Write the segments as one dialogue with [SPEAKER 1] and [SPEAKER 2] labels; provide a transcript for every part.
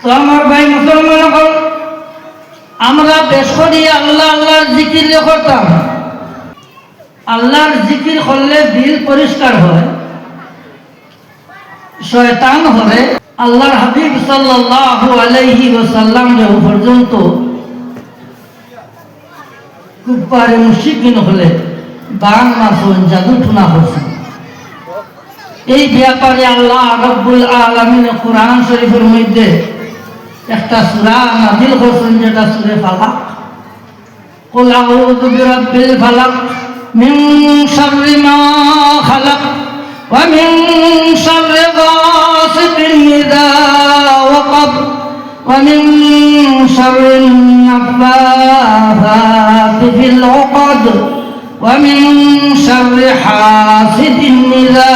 [SPEAKER 1] তো আমার ভাই মুসলমান হল আমরা বেশ করি আল্লাহ, আল্লাহর জিকির করতাম। আল্লাহর জিকির করলে দিল পরিষ্কার হয়, শয়তান হলে আল্লাহর হাবিব সাল্লাল্লাহু আলাইহি ওয়াসাল্লাম যখন পর্যন্ত কুপারে মুশিকিন হলে বান মাসুন জাদু টুনা হয়েছে এই ব্যাপারে আল্লাহ রব্বুল আলমিন কোরআন শরীফের মধ্যে একটা সুরা নাজিল করছেন যেটা সুরে ফালাক قل أعوذ برب الفلق من شر ما خلق ومن شر غاسق إذا وقب ومن شر النفاثات في العقد ومن شر حاسد إذا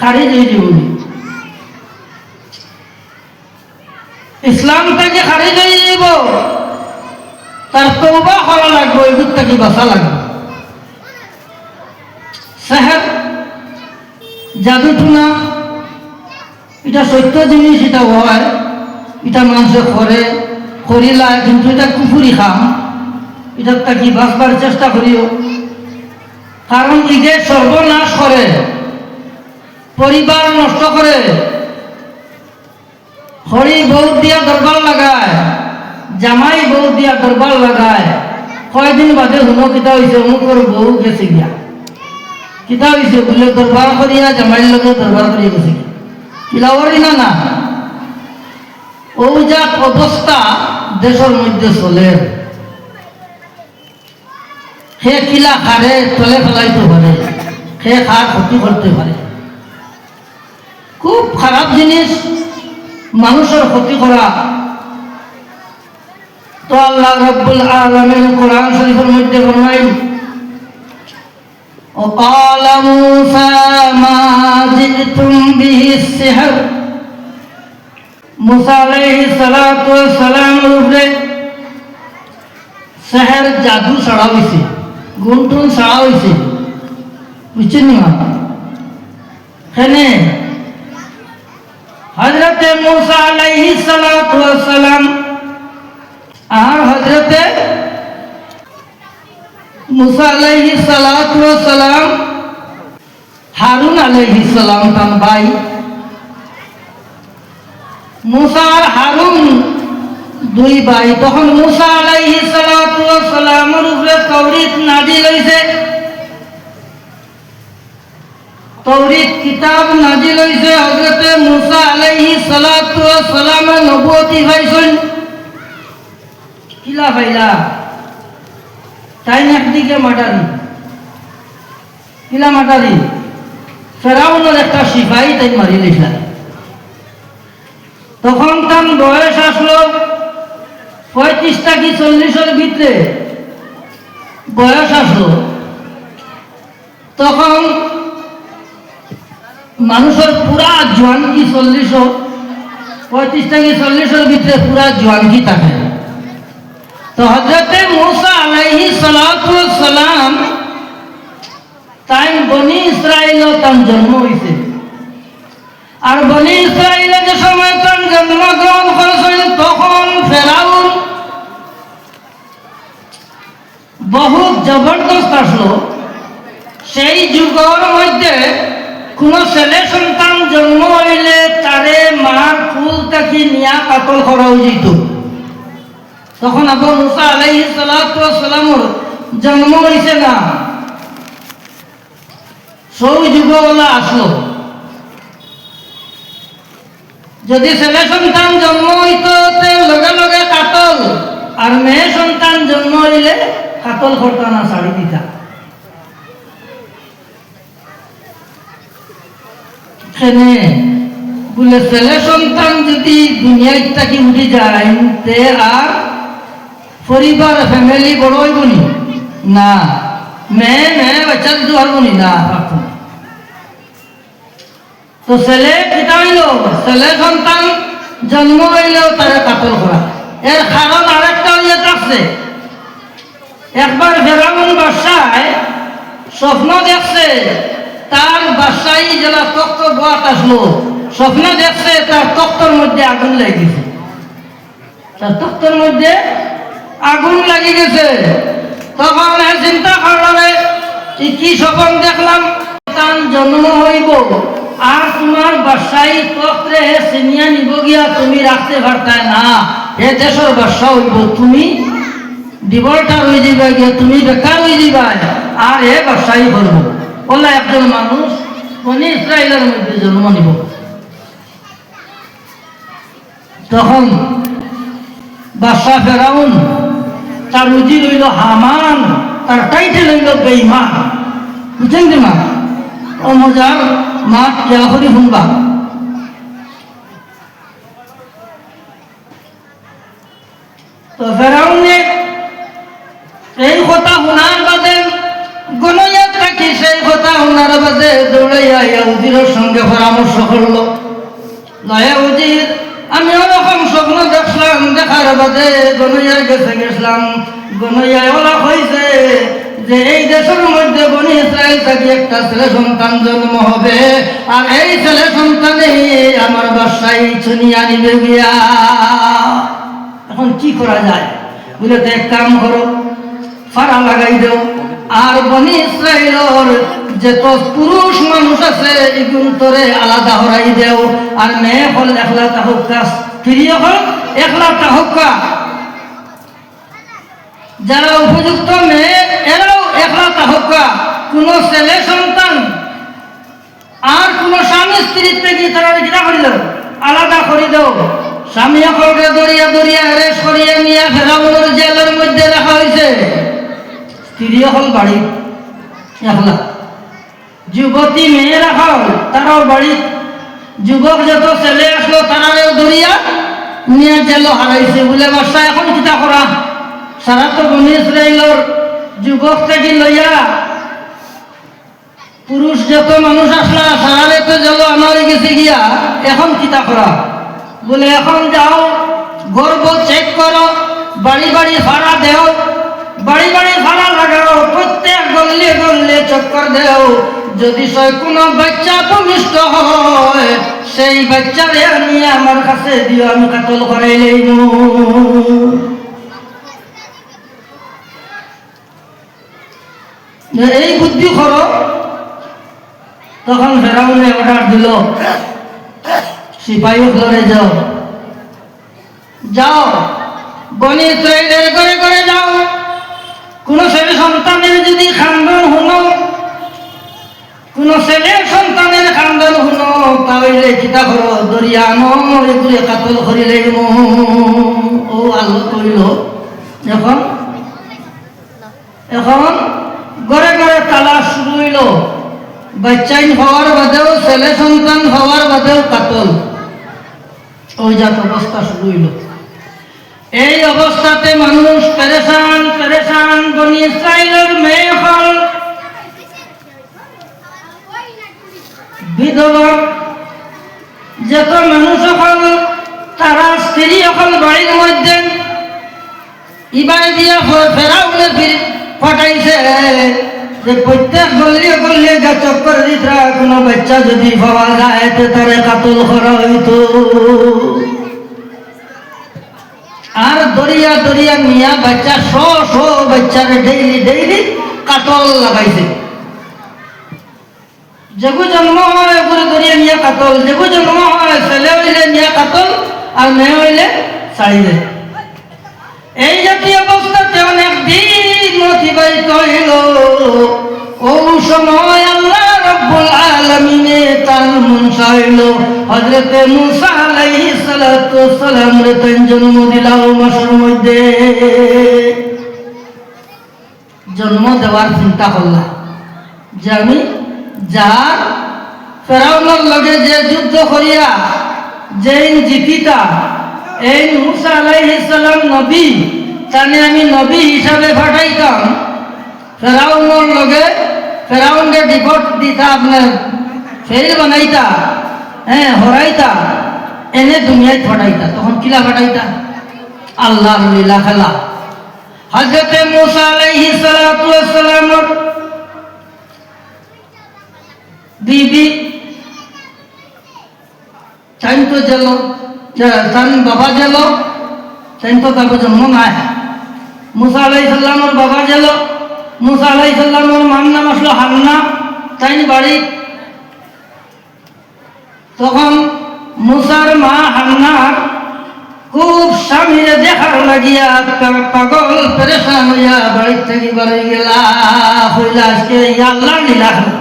[SPEAKER 1] খারিজ হয়ে যাবে ইসলামটাকে খারিজ হয়ে যাব তার তৌবা করা লাগবে এগুলো তাকে বাঁচা লাগবে? সাহেব জাদু টুনা এটা সত্য জিনিস, এটা হয়, এটা মানুষে করে, করিলা, কিন্তু এটা কুফুরি খাম। এটা তাকে বাঁচবার চেষ্টা করিও। কারণ ঈদের সর্বনাশ করে পরিবার নষ্ট করে। হরি বউ দিয়া দরবার লাগায়, জামাই বউ দিয়া দরবার লাগায়। কয়দিন বাদে হুনো কিতা হয়েছে অমুকর বউ গেছে গিয়া। কিতা হয়েছে বলে দরবার করিয়া জামাইয়ের লগে দরবার করিয়া গেছে কিলাওয়ারি না না? যা অবস্থা দেশের মধ্যে চলে। সে কিলা খারে তলে ফেলাইতে পারে সে খার ক্ষতি করতে পারে খুব খারাপ জিনিস মানুষের ক্ষতি করা তো আল্লাহ রব্বুল আলমিন কোরআন শরীফের মধ্যে ফরমাইন وقال موسى ما جئتم به السحر মুসা আলাইহিস সালাতু ওয়াস সালামের উপরে সেহের জাদু ছড়া হয়েছে গুণটুন ছাড়া হয়েছে বুঝছেন না এখানে হজরতে মুসা আলাইহি সালাম আর হজরতে মুসা আলাইহি সালাম হারুন আলাইহি সালাম তার ভাই মুসা আর হারুন দুই ভাই তখন মুসা আলাইহি সালাতু ওয়াস সালামের উপরে তৌরিত নাজিল হইছে তৌরিত কিতাব নাজিল হইছে হযরতে মুসা আলাইহি সালাতু ওয়াস সালামের নবুয়তি পাইছেন কিলা পাইলা তাই একদিকে মাটারি কিলা মাটারি ফেরাউনের একটা সিপাহী তাই মারি লিখলা তখন তার বয়স আসলো পঁয়ত্রিশটা কি চল্লিশের ভিতরে? বয়স আসলো। তখন মানুষের পুরা জোয়ানকি চল্লিশ? পঁয়ত্রিশটা কি চল্লিশের ভিতরে পুরা জোয়ানকি থাকে? তো হজরতে মুসা আলাইহি সালাম তাই বনি ইসরায়েল তার জন্ম হয়েছে আর বনি ইসরায়েলে যে সময় তার জন্মগ্রহণ করেছেন তখন ফেরাউন বহুত জবরদস্ত আসলো। সেই যুগের মধ্যে কোন ছেলে সন্তান জন্ম হইলে তারে মার ফুল তাকে নিয়া কাতল করা যেত তখন আবু মুসা আলাইহি সালামর জন্ম হয়েছে না। সৌ যুগওয়ালা আসলো। যদি ছেলে সন্তান জন্ম হইত, তে লগে লগে কাতল আর মেয়ে সন্তান জন্ম হইলে কাতল করতো না শাড়ি দিতা। সেনে বলে, ছেলে সন্তান যদি দুনিয়ায় থাকি উঠে যায়, তে আর পরিবার ফ্যামিলি বড় হইবনি না? মেয়ে মেয়ে, বাচ্চা দিতে পারবনি না। পারতো। তো ছেলে কিতা ছেলে সন্তান জন্ম হইলেও তারা কাতল করা। এর কারণ আরেকটা ইয়ে থাকছে একবার ফেরাউন বাসায় স্বপ্ন দেখছে তার বাসায় যারা তক্ত বাত আসলো। স্বপ্ন দেখছে তার তক্তর মধ্যে আগুন লেগেছে তার তক্তর মধ্যে আগুন লাগি গেছে। তখন চিন্তা করলাম যে, কি স্বপ্ন দেখলাম? তার জন্ম হইব। আর তোমার বাসায় তক্তরে সিনিয়া নিব গিয়া তুমি রাখতে পারতায় না। এ দেশের বাসা হইব, তুমি ডিভোর্টার হয়ে যাবে গিয়া, তুমি বেকার হয়ে যাবে আর এ ব্যবসায়ী করব বলে একজন মানুষ বনি ইসরায়েলের মধ্যে জন্ম নিব তখন বাদশাহ ফেরাউন, তার উজি রইল হামান, তার টাইটেল হইল বেইমান বুঝছেন কি মা? ও মজার মা কেয়া করি শুনবা? তো ফেরাউনে এই কথা শোনার থাকি সেই কথা শোনার বাদে দৌড়াইয়া ইহুদির সঙ্গে পরামর্শ করল। উজির, আমি ওরকম স্বপ্ন দেখলাম, দেখার বাদে গনইয়ার কাছে গেছিলাম। গনইয়া ওলা হয়েছে যে এই দেশের মধ্যে বনি ইসরায়েল থাকি একটা ছেলে সন্তান জন্ম হবে, আর এই ছেলে সন্তানে আমার বাসায় চুনিয়া নিবে গিয়া। এখন কি করা যায়? তো এক কাম করো ফাড়া লাগাই দেও। আর বনি ইসরায়েলর যত পুরুষ মানুষ আছে, এগুলো তোরে আলাদা হরাই দেও। আর মেয়ে হল একলা তাহকা স্ত্রী হল একলা তাহকা যারা উপযুক্ত মেয়ে, এরাও একলা তাহকা কোন ছেলে সন্তান আর কোন স্বামী স্ত্রীর থেকে তারা কিনা করি দাও আলাদা করে দেও। স্বামী সকলকে দরিয়া দরিয়া অ্যারেস্ট করিয়া নিয়ে ফেরাউনের জেলের মধ্যে রাখা হয়েছে স্ত্রী হল বাড়ি। একলা যুবতী মেয়ে রাখা হল, তারাও বাড়ি। যুবক যত ছেলে আসলো, তারাও দরিয়া নিয়ে জেল হারাইছে বলে বাসা এখন কিতা করা? সারা তো বনি ইসরায়েলর যুবক থেকে লইয়া পুরুষ যত মানুষ আসলা সারারে তো জল আমার গেছে গিয়া, এখন কিতা করা? বলে এখন যাও, গর্ব চেক করো, বাড়ি বাড়ি ভাড়া দেও। বাড়ি বাড়ি ভাড়া লাগাও, প্রত্যেক গল্লে গল্লে চক্কর দেও। যদি কোনো বাচ্চা ভূমিষ্ঠ হয়, সেই বাচ্চারে আমি আমার কাছে দিও, আমি কাতল করে লইব। এই বুদ্ধি করো, তখন ফেরাউনে অর্ডার দিল, সিপাহী ঘরে যাও। যাও, বনি ইসরায়েলের ঘরে করে যাও। কোন ছেলে সন্তানের যদি খান্দন হুনো কোন ছেলে সন্তানের খান্দন হুনো তাহলে চিতা করো দরিয়া আনো এগুলি কাতল করিলে ও আল্লাহ কইল এখন? এখন ঘরে ঘরে তালা শুরু হইল। বাচ্চাইন হওয়ার বাদেও, ছেলে সন্তান হওয়ার বাদেও কাতল। ওই জাত অবস্থা শুরু হইল। এই অবস্থাতে মানুষ পেরেশান পেরেশান, বনি ইসরায়েলের মেয়ে হল। বিধবা, যত মানুষ হল, তারা স্ত্রী হল বাড়ির মধ্যে। ইবাই দিয়া ফেরাউনে ফির ফটাইছে যে প্রত্যেক গল্লিয়ে গল্লিয়ে গা চক্কর দিতরা কোনো বাচ্চা যদি পাওয়া যায় তারে কাতল করা হইতো। আর দরিয়া দরিয়া মিয়া বাচ্চা, শ শ বাচ্চারে ডেইলি ডেইলি কাতল লাগাইছে। যেগু জন্ম হয় এগুলো দরিয়া নিয়ে কাতল। যেগু জন্ম হয়, ছেলে হইলে নিয়ে কাতল, আর মেয়ে হইলে ছাড়িলে এই জাতীয় অবস্থাতে অনেক দিন অতিবাহিত হইল। ও সময় আল্লাহ রব্বুল আলামিনে তার মন চাইল। হযরতে মুসা আলাইহিস সালাতু সালাম রে তান জন্ম দিলাও মাসের মধ্যে। জন্ম দেওয়ার চিন্তা করলাম যে আমি যার ফেরাউনের লগে যে যুদ্ধ করিয়া, যেই জিতিতা এই মুসা আলাইহিস সালাম নবী, তানে আমি নবী হিসাবে পাঠাইতাম। ফেরাউনের লগে ফেরাউনকে ডিপোর্ট দিতা আপনার ফেল বানাইতা হ্যাঁ হরাইতা, এনে দুনিয়ায় ফাটাইতা, তখন কিলা ফাটাইতা? আল্লাহ লীলা খেলা। হজরতে মুসা আলাইহিস সালাতু ওয়াস সালামর বিবি তাই তো জেল তান বাবা জেল তাই তো তারপর জন্ম নাই। মুসা আলাই সাল্লামর বাবা জেল মুসা আলাই সাল্লামর মার নাম আসলো হান্না তাই বাড়ি? তখন মুসার মা হান্নার খুব স্বামীরে দেখার লাগিয়া পাগল পেরেশান হইয়া বাড়ির থেকে বাড়ি গেলা। হইলা আজকে আল্লাহ লীলা খেলা।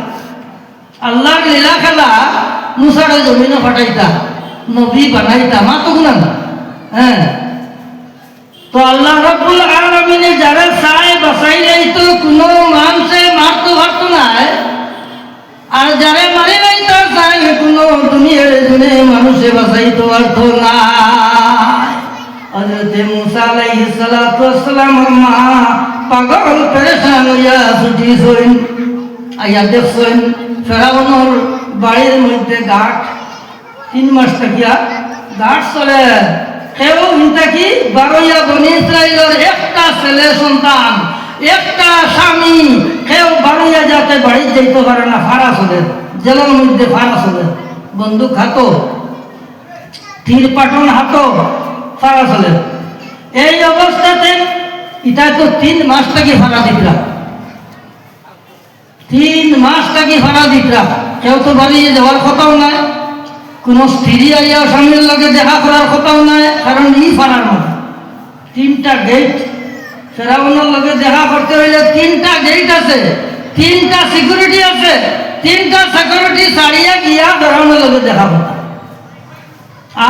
[SPEAKER 1] আল্লাহর লীলা খেলা মুসারে জমিনে ফাটাইতা, নবী বানাইতা, মা তো গুণান। হ্যাঁ। তো আল্লাহ রব্বুল আলমিনে যারা চায় বাঁচাইলেই তো কোনো মানুষে মারতে পারতো না আর যারা মারি নাই, তার চায় কোনো দুনিয়ার জন্য মানুষে বাঁচাইতে পারতো না। হজরতে মুসা আলাইহিস সালাতু ওয়াসসালামের মা পাগল, পেরেশান হইয়া ছুটি হইন আইয়া দেখছেন ফেরাউনের বাড়ির মধ্যে গাঠ তিন মাস থাকিয়া গাঠ চলে। হিনতা কি? বারোয়া বনি ইসরায়েলের একটা ছেলে সন্তান, একটা স্বামী। কেউ বারোয়া যাতে বাড়ি যাইতে পারে না ফাড়া চলে জেলের মধ্যে ফাড়া চলে বন্দুক হাতো তীর হাতো ফাড়া চলে এই অবস্থাতে ইটা তো তিন মাস থেকে ফাড়া তিন মাস থাকি ভাড়া দিতরা। কেউ তো বাড়ি যাওয়ার কথাও নাই। কোনো স্ত্রী আইয়া স্বামীর লগে দেখা করার কথাও নাই, কারণ ই মধ্যে তিনটা গেট ফেরাউনের লগে দেখা করতে হইলে তিনটা গেট আছে। তিনটা সিকিউরিটি আছে। তিনটা সিকিউরিটি ছাড়িয়া গিয়া ফেরাউনের লগে দেখা করতে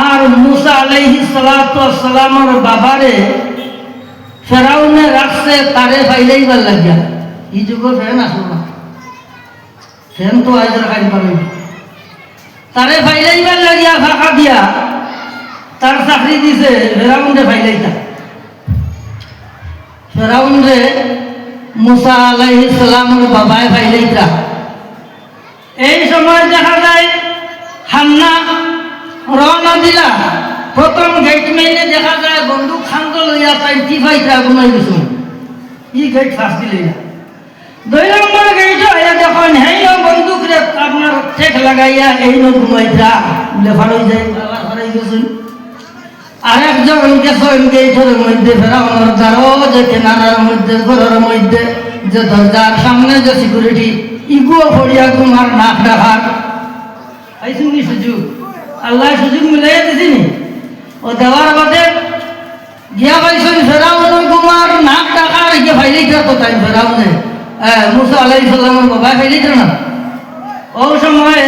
[SPEAKER 1] আর মুসা আলাইহি সালাতু সালামের বাবারে ফেরাউনে রাখছে, তারে ফাইলেই ভালো লাগিয়া। ই যুগ ফেরেন আসলো না? ফেন তো আইজার খাই পারবে তারে ফাইলাইবার লাগিয়া ফাঁকা দিয়া তার চাকরি দিছে ফেরাউন্ডে ফাইলাইতা ফেরাউন্ডে মুসা আলাইহিস সালামের বাবায় ফাইলাইতা এই সময় দেখা যায়, হান্না রওনা দিলা। প্রথম গেট মেইনে দেখা যায়, বন্দুক খান্দ লইয়া তাই টিফাইটা ঘুমাই গেছো ই গেট ফাঁস দিলে। দুই নম্বর গেট হয়ে যখন হেই বন্দুক রে আপনার ঠেক লাগাইয়া এই নো ঘুমাইতা বলে ফাড়ই যায় বাবা ফাড়াই গেছেন আরেকজন গেছেন গেটের মধ্যে, ফেরাউনের দ্বারও যে কেনারার মধ্যে, ঘরের মধ্যে, যে দরজার সামনে যে সিকিউরিটি ইগুও ফড়িয়া তোমার নাক ডাকার পাইছেন নি সুযোগ, আল্লাহ সুযোগ মিলাই দিছিনি ও দেওয়ার বাদে গিয়া পাইছেন ফেরাউনের কুমার নাক ডাকার গিয়ে ফাইলেই তো তাই ফেরাউনে মুসা আলাইহিস সালামের বাবা ফাইলেই না? ও সময়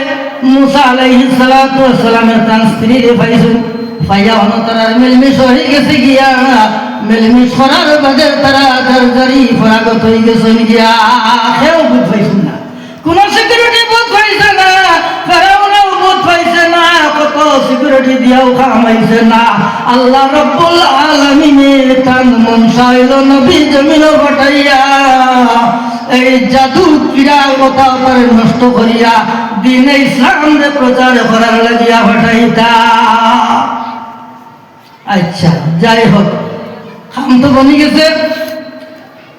[SPEAKER 1] মুসা আলাইহিস সালাতু সালামের তার স্ত্রী রে পাইছেন পাইয়া হন তারা মিলমিশ হয়ে গেছে গিয়া। মিলমিশ করার বাদে তারা দরজারি ফরাগত হয়ে গেছেন গিয়া। কেউ বুঝ পাইছেন না। কোন সিকিউরিটি বুথ পাইছে না। ফেরাউনও বুথ পাইছে না। কত সিকিউরিটি দিয়াও কামাইছে না। আল্লাহ রব্বুল আলামিনে তান মন চাইল নবী জমিন পাঠাইয়া এই জাদু ক্রীড়া করে নষ্ট করিয়া দিন রে প্রচার করার লাগিয়া পাঠাইতা। আচ্ছা যাই হোক, খাম তো বনি গেছে।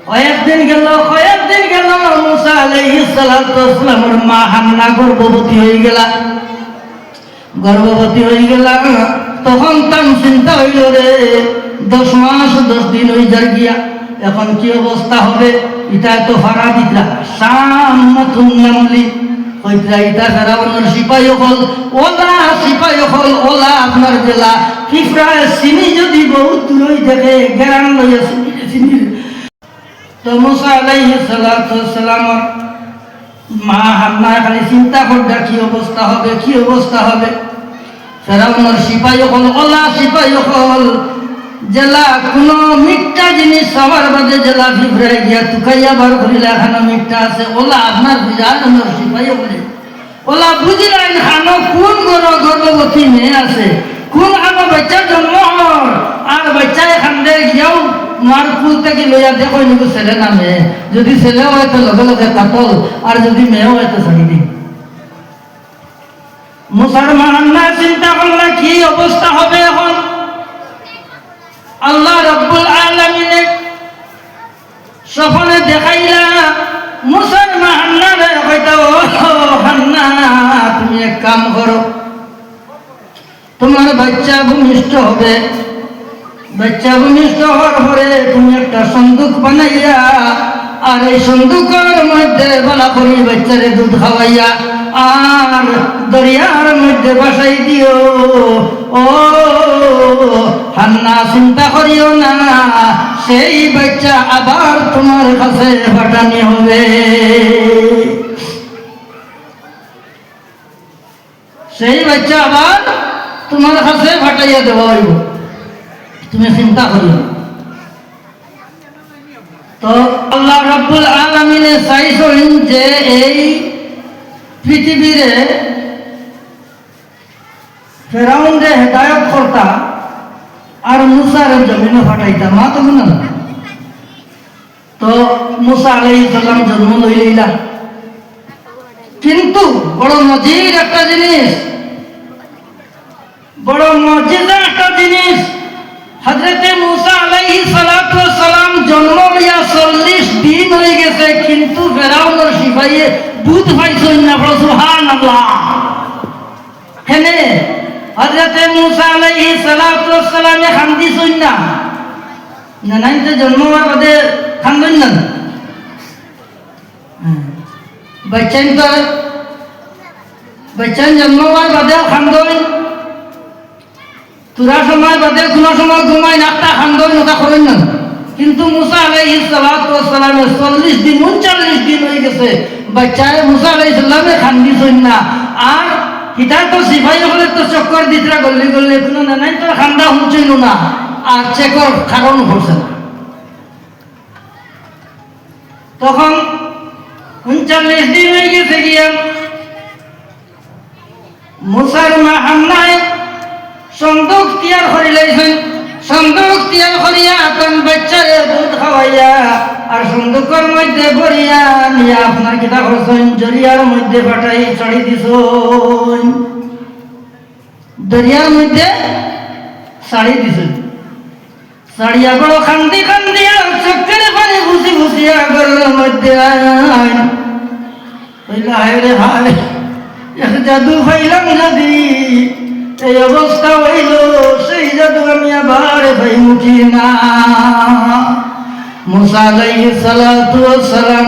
[SPEAKER 1] কয়েকদিন গেল কয়েকদিন গেল, মুসা আলাইহিস সালাতু ওয়াসসালামের মা হান্না গর্ভবতী হয়ে গেলা। গর্ভবতী হয়ে গেলা, তখন তার চিন্তা হইল রে, দশ মাস দশ দিন হয়ে যার গিয়া, এখন কি অবস্থা হবে? এটা তো ফারা দিতরা। সামাতুন নামলি। কইতরা এটা ফেরাউনের সিপাই হল ওলা সিপাই হল ওলা আপনার জেলা। ফিফরা চিনি যদি বহুত দূর হয়ে থাকে গেরান লইয়া চিনি তো মুসা আলাইহিস সালাতু সালামর মা হান্না খালি চিন্তা করবে কি অবস্থা হবে, কি অবস্থা হবে? ফেরাউনের সিপাই হল ওলা সিপাই হল জেলা কোনো মিথ্যা জিনিস সবার বাদে জেলা ফিফরে গিয়া তুকাইয়া বার করিলে এখানে মিথ্যা আছে। ওলা আপনার বিরাজনের সিপাই বলে। ওলা বুঝিলেন খানো কোন গর গর্ভবতী মেয়ে আছে? কোন খানো বাচ্চা জন্ম হর আর বাচ্চা এখান এখানে গিয়াও মার কুল থেকে লইয়া দেখো নিকো ছেলে না মেয়ে? যদি ছেলে হয় তো লগে লগে কাতল, আর যদি মেয়ে হয় তো দিন মুসলমান না চিন্তা করলে কি অবস্থা হবে এখন? আল্লাহ রব্বুল আলমিনে সফলে দেখাইলা, মুসলমান তুমি এক কাম করো, তোমার বাচ্চা ভূমিষ্ঠ হবে। বাচ্চা ভূমিষ্ঠ হওয়ার পরে তুমি একটা সন্দুক বানাইয়া, আর এই সন্দুকের মধ্যে বলা করি বাচ্চারে দুধ খাওয়াইয়া আর দরিয়ার মধ্যে বাসাই দিও। ও, হান্না, চিন্তা করিও না, সেই বাচ্চা আবার তোমার কাছে পাঠানি হবে। সেই বাচ্চা আবার তোমার কাছে দেওয়া হইব। তুমি চিন্তা করিও তো আল্লাহ রব্বুল আলমিনে চাইছেন যে এই পৃথিবীরে ফেরাউন্ডে হেদায়ত কর্তা আর মুসার জমিনে ফাটাইতা মা তো না? তো মুসা আলাই সাল্লাম জন্ম লইলা কিন্তু বড় মজির একটা জিনিস, বড় মজিদ একটা জিনিস হজরতে মুসা আলাইহি সালাতু সালাম জন্ম লইয়া চল্লিশ দিন হয়ে গেছে কিন্তু ফেরাউনের সিপাহীয়ে বুধ পাইছেন না বড় সুবহানাল্লাহ হেনে হজরতে মুসা আলাইহি সালাতু সালামে খান্দিছেন না না নাই তো জন্ম হওয়ার বাদে খান্দন না বাচ্চান তো বাচ্চান জন্ম হওয়ার বাদেও খান্দন তুরা সময় বাদে কোনো সময় ঘুমাই নাকটা খান্দন ওটা করেন না। কিন্তু মুসা আলাইহি সালাতু সালামে চল্লিশ দিন, উনচল্লিশ দিন হয়ে গেছে। বাচ্চায় মুসা আলাইহি সাল্লামে খান্দিছেন না। আর হিতা তো সিপাহী হলে তো চক্কর দিতরা গল্লি গল্লি কোনো না, নাই তোর খান্দা হুঁচইল না। আর চেকর কারণ হচ্ছে না। তখন উনচল্লিশ দিন হয়ে গেছে গিয়া মুসার মা হামনায় সন্দুক তিয়ার করি লাইছেন সন্দুক তিয়ার করিয়া আপন বাচ্চারে দুধ খাওয়াইয়া, আর সন্দুকের মধ্যে ভরিয়া নিয়ে আপনার কিতা করছেন জরিয়ার মধ্যে পাঠাই চড়ি দিছন দরিয়ার মধ্যে শাড়ি দিছন শাড়িয়া বড় খান্দি খান্দিয়া চক্কের পানি ঘুষি ঘুষিয়া গলের মধ্যে আইন। কইলা, হায় রে এক জাদু ফাইলাম যদি এই অবস্থা হইল, সেই জাদু আমি আবার ভাই মুঠি না। মুসা আলাইহি সালাতু সালাম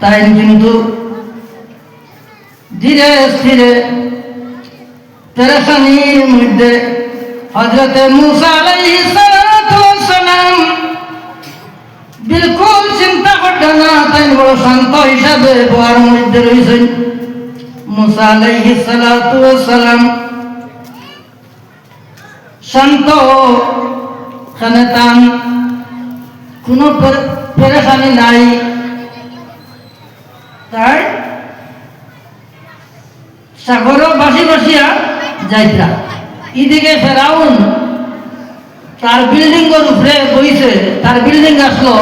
[SPEAKER 1] তাই কিন্তু ধীরে স্থিরে পেরেশানির মধ্যে হজরতে মুসা আলাইহি সালাতু সালাম বিলকুল চিন্তা করতে না তাই বড় শান্ত হিসাবে বোয়ার মধ্যে রয়েছেন। মুসা আলাইহি সালাতু তার বিল্ডিং এর উপরে বইছে, তার বিল্ডিং আসলো,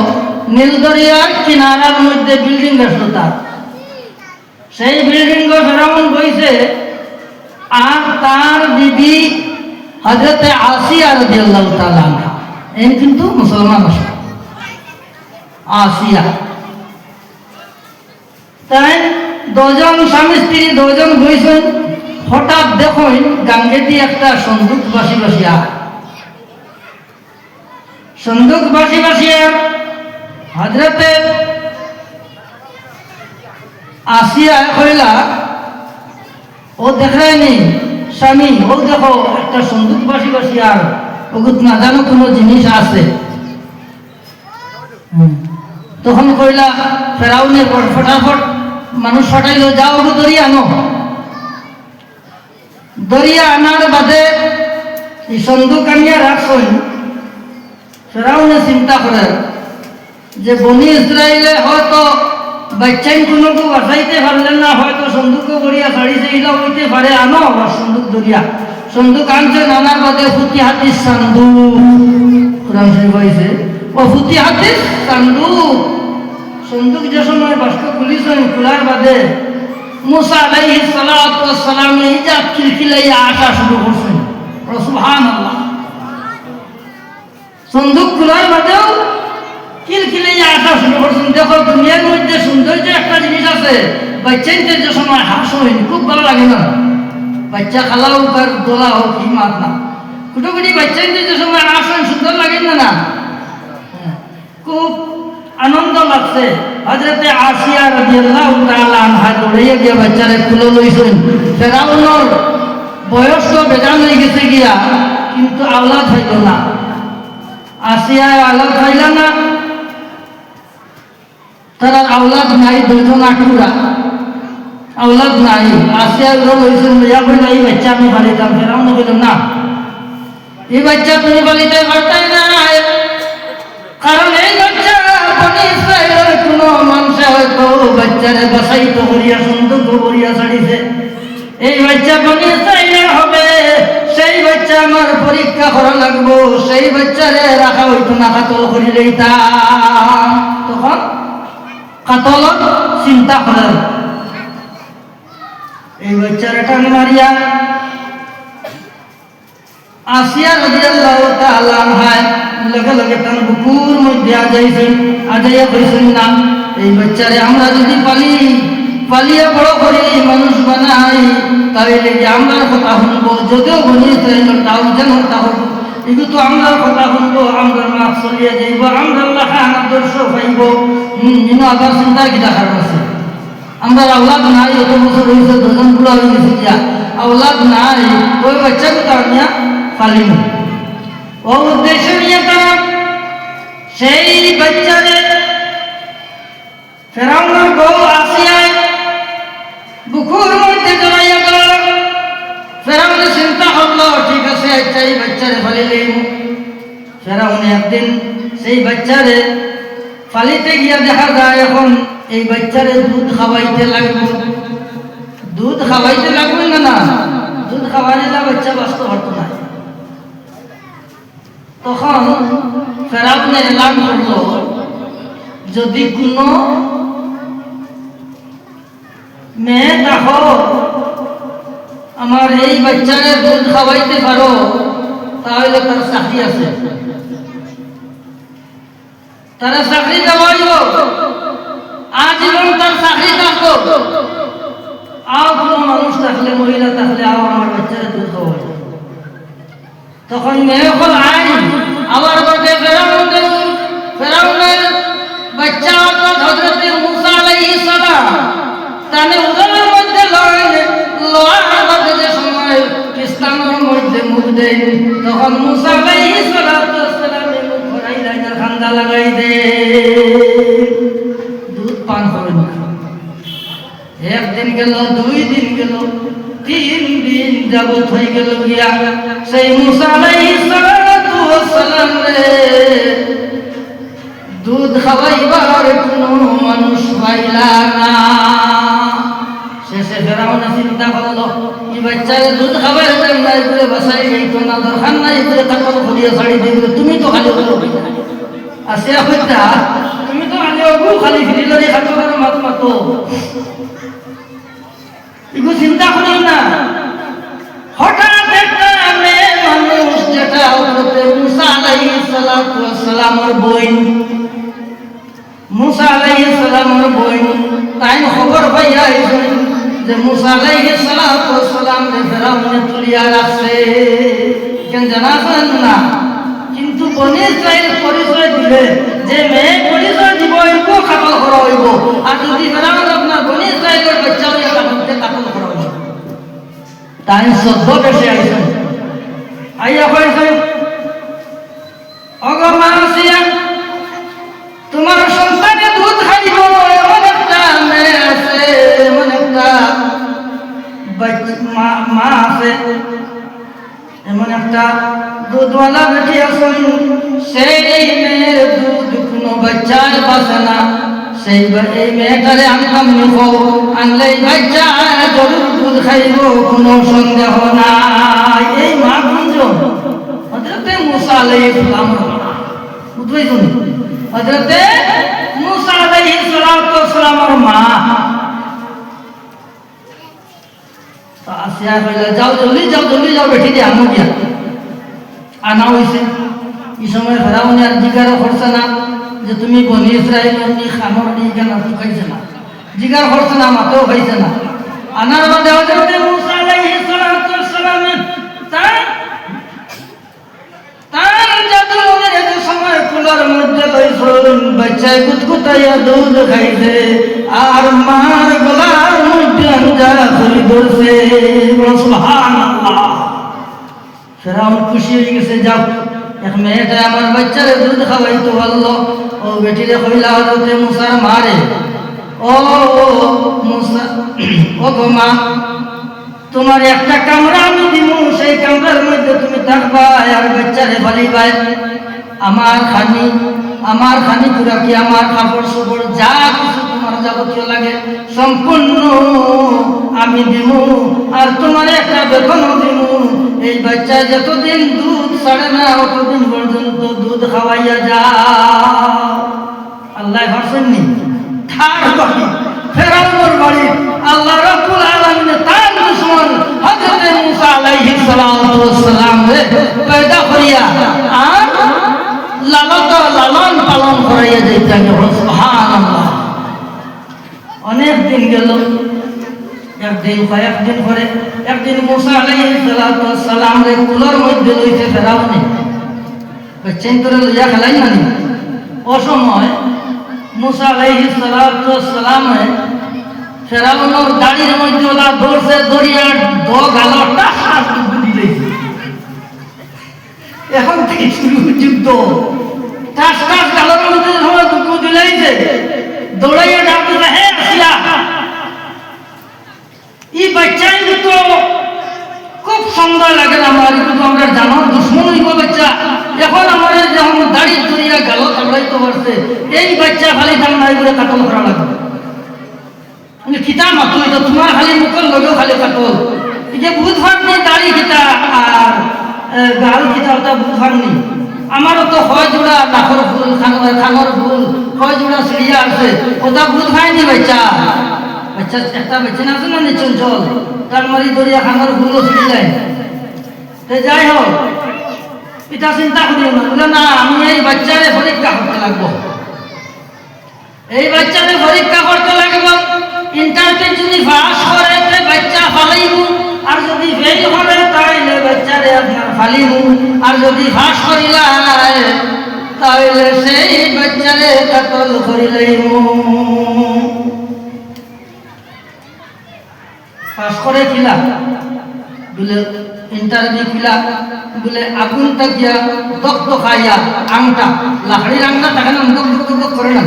[SPEAKER 1] নীলদরিয়ার কিনারার মধ্যে বিল্ডিং আসলো তার। সেই বিল্ডিং ফেরাউন বইছে আর তার বিবি হজরতে আসিয়া রাদিয়াল্লাহু তাআলা এই কিন্তু মুসলমান আসে আসিয়া। তাই দুজন স্বামী স্ত্রী দুজন বইছেন হঠাৎ দেখুন, গাঙ্গেটি একটা সন্দুক বাসি বাসিয়া। সন্দুক বাসি বাসিয়া হজরতে আসিয়া কইলা ও দেখায়নি স্বামী ও দেখো, একটা সন্দুক বাসি বাসি আর ওগুত না জানো কোনো জিনিস আছে। তখন কইলা ফেরাউনের ফটাফট, মানুষ ফটাইলো যাও ওগো দরিয়া আনো দরিয়া আনার বাদে এই সন্দুক আনিয়া রাখছেন, ফেরাউনে চিন্তা করে যে বনি ইসরায়েলে হয়তো বাচ্চাই কোনো বাঁচাইতে পারলেন না, হয়তো সন্দুকও করিয়া ছাড়িছে এগুলো হইতে পারে আনো আবার সন্দুক ধরিয়া সন্দুক আনছে নানার বাদে ফুটি হাতির সান্দুক কোরআন শরীফ হয়েছে ও ফুটি হাতির সান্দুক সন্দুক যে সময় বাস্ক খুলিছেন খোলার বাদে, মুসা ওয়াস সালাম এই যে খিলখিলাইয়া আসা শুরু করছেন সুবহানাল্লাহ। সন্দুক খোলার বাদেও কিলকিলাইয়া আসা শুরু করছেন, দেখো দুনিয়ার মধ্যে সৌন্দর্য একটা জিনিস আছে। বাচ্চাদের যে সময় হাস হয়নি খুব ভালো লাগে না। বাচ্চা খালা হোক হোক কি মাত না। কুটোকুটি যে সময় হাস হয় সুন্দর লাগে না খুব আনন্দ লাগছে। হজরতে আসিয়া রাদিয়াল্লাহু তাআলা আনহা দৌড়াইয়া গিয়া বাচ্চারে কুলে লইছেন। ফেরাউনর বয়স তো বেজান হয়ে গেছে গিয়া, কিন্তু আওলাদ হইল না। আসিয়া আওলাদ হইল না। তারা আওলাদ নাই দুজন আটুরা আওলাদ নাই আসিয়া লইছেন লইয়া কইল এই বাচ্চা আমি বাড়িতাম ফেরাউন কইল না। এই বাচ্চা তুমি বাড়িতে পারতাই না কারণ এই বাচ্চা বনি কোনো মানুষে হয়তো বাচ্চারে বাসাইত করিয়া সন্দুক করিয়া ছাড়িছে। এই বাচ্চা বনি ইসরায়েলের হবে, সেই বাচ্চা আমার পরীক্ষা করা লাগবো, সেই বাচ্চারে রাখা হইতো না কাতল করি লইতাম তখন কাতল চিন্তা করেন এই বাচ্চারে টান মারিয়া আসিয়া রাদিয়াল্লাহু তাআলা আনহায় লগে লগে তার বুকুর মধ্যে আজাইছেন আজাইয়া কইছেন না এই বাচ্চারে আমরা যদি পালি পালিয়ে বড় করি মানুষ বানাই তাহলে কি আমরার কথা শুনব যদিও বনি ইসরায়েলের তাও যেন তাহলে এগুলো তো আমরার কথা শুনব, আমরার মাছ চলিয়ে যাইব আমরা লাখান আদর্শ পাইব হম ইনো আবার চিন্তা কি দেখার আছে? আমরা আওলাদ নাই, এত বছর হয়েছে দুজন বুড়া হয়ে গেছে গিয়া। আওলাদ নাই, ওই বাচ্চাকে তার নিয়ে পালিনি ও উদ্দেশ্য নিয়ে তারা সেই বাচ্চারে ফেরাউনের বউ আসিয়ায় বুকুর মধ্যে জড়াইয়া গেল ফেরাউনে চিন্তা করল আচ্ছা এই বাচ্চারে ফালিলেই ফেরাউনে একদিন সেই বাচ্চারে ফালিতে গিয়া দেখা যায়, এখন এই বাচ্চারে দুধ খাওয়াইতে লাগবে। দুধ খাওয়াইতে লাগবে না না? দুধ খাওয়াইলে বাচ্চা বাঁচতে পারতো না। তখন ফেরাউনে এলান করল, যদি কোনো মেয়ে দেখো আমার এই বাচ্চারে দুধ খাওয়াইতে পারো, তাহলে তার চাকরি আছে। তারা চাকরি দেওয়াইব, আজীবন তার চাকরি থাকব আও কোনো মানুষ থাকলে, মহিলা থাকলে, আও আমার বাচ্চারে দুধ খাওয়াই তখন মেয়ে হল আইন, আবার বাচ্চা অর্থাৎ মুসা উদরের মধ্যে লড়াই লড়ার মুখ দেয় তখন মুসা আলাইহিস সালাতু ওয়াসসালাম মুখ লাইনার খান্দা লাগাই দে দুধ পান করে না। একদিন গেল, দুই দিন গেল, তিন দিন যাবত হয়ে গেল গিয়া সেই মুসা আলাইহিস সালাতু ওয়াসসালাম রে দুধ খাওয়াইবার কোনো মানুষ পাইলা না। শেষে ফেরাউন চিন্তা করল বাচ্চারে দুধ খাবার নাই করে বাসাই যাইতো না দরকার নাই করে কাকল করিয়া ছাড়ি দিবে। তুমি তো খালি বলো আসে হইতা তুমি তো আগে অগু খালি ফিরি লড়ি খাটো করে মাত মাতো? এগুলো চিন্তা করি না। হঠাৎ যে মুসা আলাইহিস সালাতু ওয়াস সালাম রে ফেরাউনে তুলিয়া রাখছে, কেন জানা না? কিন্তু বনি ইসরাইল পরিচয় দিলে, যে মেয়ে পরিচয় দিব হইব কাতল করা হইব। আর যদি ফেরাউন আপনার বনি ইসরাইলের বাচ্চা হইয়া কাতলকে কাতল করা হইব। তাই সভ্য বেশি আইছেন আইয়া কইছেন অগমাসিয়া তোমার মা- আছে। এমন একটা দুধওয়ালা বেটি আছেন। সেই মেয়ের দুধ কোনো বাচ্চার বাসে না। সেই এই মেয়েটারে আনলাম নিব আনলে বাচ্চা গরুর দুধ খাইব, কোনো সন্দেহ নাই। এই মা গুঞ্জন। হজরতে মুসা আলাইহিস সালাম বুঝবেন হজরতে মুসা আলাইহিস সালাতু সালামের মা তো আসিয়া যে তুমি বনি ইসরায়েল নি খামর নি কেন খাইছে না। জিজ্ঞাসা করছে না, মাতেও খাইছে না। আনার মধ্যে হজরতে মুসা আলাইহিস সালাতু সালাম তার তার কুলার মধ্যে লইছুন বাচ্চায় কুতকুতাইয়া দুধ খাইছে। আর মার গলার মধ্যে আঞ্জা খুলি ধরছে। ফেরাউন খুশি হয়ে গেছে যাও এক মেয়েটা আমার বাচ্চারে দুধ খাওয়াইতো পারল ও বেটিরে কইলা হজরতে মুসার মারে। ও মুসা, ও গো মা, তোমার একটা কামরা আমি দিব সেই কামরার মধ্যে তুমি থাকবা, আর বাচ্চারে ফালিবাই আমার খানি আমার খানি পুরা কি আমার কাপড় চোপড় যা কিছু তোমার যাবতীয় লাগে সম্পূর্ণ আমি দিব আর তোমার একটা বেতনও দিব এই বাচ্চা যতদিন দুধ ছাড়ে না, অতদিন পর্যন্ত দুধ খাওয়াইয়া যা। আল্লাহ ভাসেননি থার বাকি, ফেরাউনের বাড়ি আল্লাহ রাব্বুল আলামিন তার দুশমন হযরত মুসা আলাইহিস সালাম রে, পয়দা করিয়া পালন করাইয়া যাইতেন সুবহানাল্লাহ। অনেক দিন গেল, একদিন কয়েকদিন পরে, একদিন মুসা মধ্যে লইতে অসময় এখন থেকে শুরু যুদ্ধ। টাস টাস গালোর মধ্যে সময় দুঃখ দিলাইছে। দৌড়াইয়া ডাক দিলে হে আসিয়া। এই বাচ্চাই তো খুব সুন্দর লাগে আমার, কিন্তু আমরা জানার দুশ্মন হইব বাচ্চা। এখন আমার যখন দাড়ি দড়িয়া গালো কামড়াইতে পারছে এই বাচ্চা খালি দাম নাই করে কাটল করা লাগবে। কিতা মাতো, এটা তোমার খালি মুখের লগেও খালি কাটল এই যে বুধবার নেই দাড়ি কিতা, আর গাল কিতা, ওটা আমারও তো হয় জোড়া নাকর ফুল খাঙর ফুল, হয় জোড়া সিঁড়িয়া আছে। ওটা বুধ হয়নি বাচ্চা। বাচ্চা, একটা বাচ্চা না আছে না নি চঞ্চল তার মারি দরিয়া খাঙর ফুলও সিঁড়ি যায়। তো যাই হোক, এটা চিন্তা করিও না। না, আমি এই বাচ্চারে পরীক্ষা করতে লাগবো। এই বাচ্চাদের পরীক্ষা করতে লাগবে। ইন্টারকে যদি পাস করে, তে বাচ্চা ফালাইব আর যদি ফেল করে তাহলে বাচ্চারে আপনার ফালিব আর যদি পাস করিলাই তাহলে সেই বাচ্চারে কাতল করিলাইব পাস করে কিলা বলে ইন্টারভিউ কিলা বলে আগুন তাকিয়া, দক্ত খাইয়া, আংটা লাকড়ির আংটা থাকে না করে না।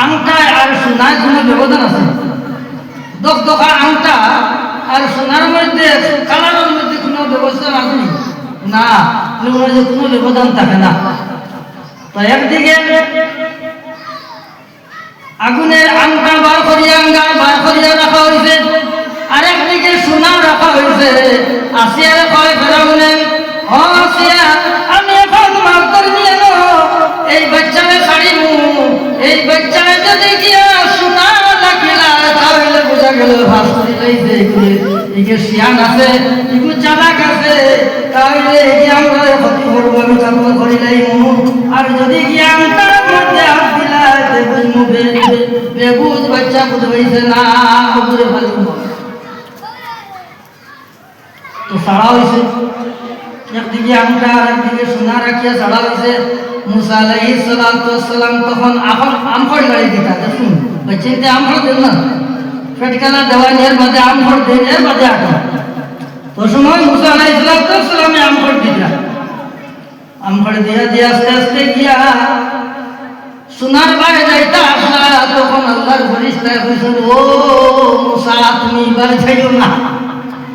[SPEAKER 1] ও আংটা আর সোনার কোনো ব্যবধান আছে? দকা আংটা আর সোনার মধ্যে কালারের মধ্যে কোনো ব্যবস্থা আছে না মধ্যে কোনো ব্যবধান থাকে না। তো একদিকে আগুনের আংটা বার করিয়া আঙ্গার বার করিয়া রাখা হয়েছে আর একদিকে সোনা রাখা হয়েছে আসিয়ারে কয় ফেরাউনে ও আসিয়া আমি এখন মাফ করে দিয়ে নো এই বাচ্চারে ছাড়িব এই বাচ্চারে যদি গিয়া সোনা লাগিলা তাহলে বোঝা গেল ভাস করি লাইছে এগুলো শিয়ান আছে, এগুলো চালাক আছে, তাহলে এই আমরা ক্ষতি করব, আমি কাপড় করি লাইব আর যদি জ্ঞানটার মধ্যে হাত দিলা তে বুঝমু বে- বে- বেবুঝ বাচ্চা বুঝবাইছে না উপরে ফেলব তো সাড়া হয়েছে একদিকে আংটা আর একদিকে সোনা রাখিয়া সাড়া হয়েছে মুসা আলাইহিস সালাতু ওয়াসসালাম তখন আফর আমফর গাড়ি দিতা দেখুন। বাচ্চাতে আমফর দেন না? ফেটকালা দেওয়ানিয়ার বাদে আমফর দেন, এর বাদে আটা তো সময় মুসা আলাইহিস সালাতু ওয়াসসালামে আমফর দিতা আমফর দিয়া দিয়া আস্তে আস্তে গিয়া সোনার বাড়ি যাইতা আসলা তখন আল্লাহর ফরিস্তায় কইছেন, ও মুসা, তুমি বাড়ি যাইও না। কয়